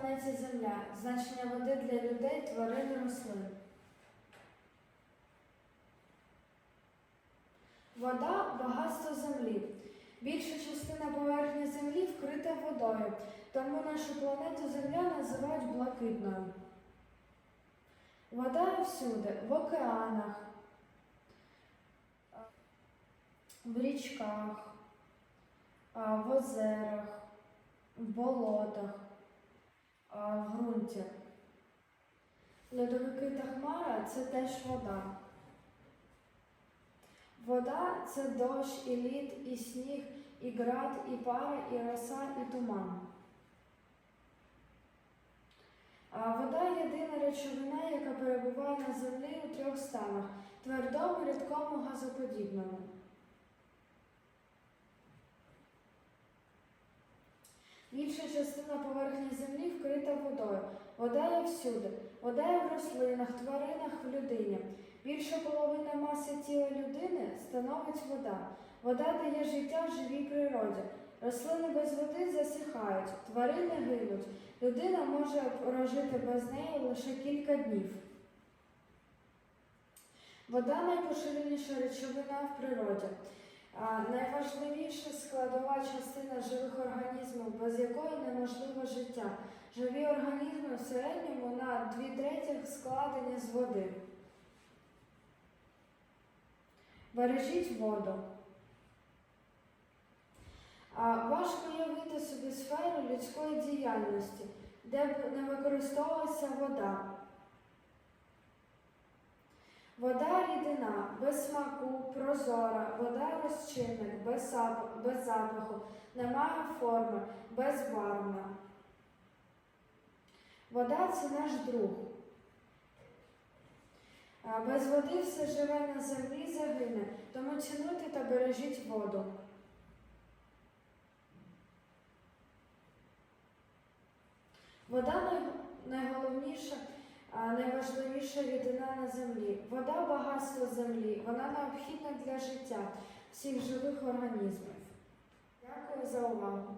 планеті Земля. Значення води для людей, тварин і рослин. Вода багатство землі. Більша частина поверхні землі вкрита водою, тому нашу планету Земля називають блакитною. Вода всюди, в океанах, в річках, в озерах, в болотах, в. Льодовики та хмара це теж вода. Вода це дощ, і лід, і сніг, і град, і пара, і роса, і туман. А вода єдина речовина, яка перебуває на землі у трьох станах твердому, рідкому, газоподібному. Більша частина поверхні землі вкрита водою. Вода є всюди. Вода є в рослинах, тваринах, в людині. Більша половина маси тіла людини становить вода. Вода дає життя в живій природі. Рослини без води засихають, тварини гинуть. Людина може прожити без неї лише кілька днів. Вода найпоширеніша речовина в природі. Найважливіша складова частина живих організмів, без якої неможливе життя. Живі організми в середньому на дві третіх складені з води. Бережіть воду. Важко уявити собі сферу людської діяльності, де б не використовувалася вода. Вода рідина, без прозора, вода розчинник, без, запаху, немає форми, безбарвна. Вода це наш друг. Без води все живе на землі загине, тому цінуйте та бережіть воду. Вода най- найголовніша, а, найважливіша рідина на землі. Вода багатство землі, вона необхідна для життя всіх живих організмів. Дякую за увагу.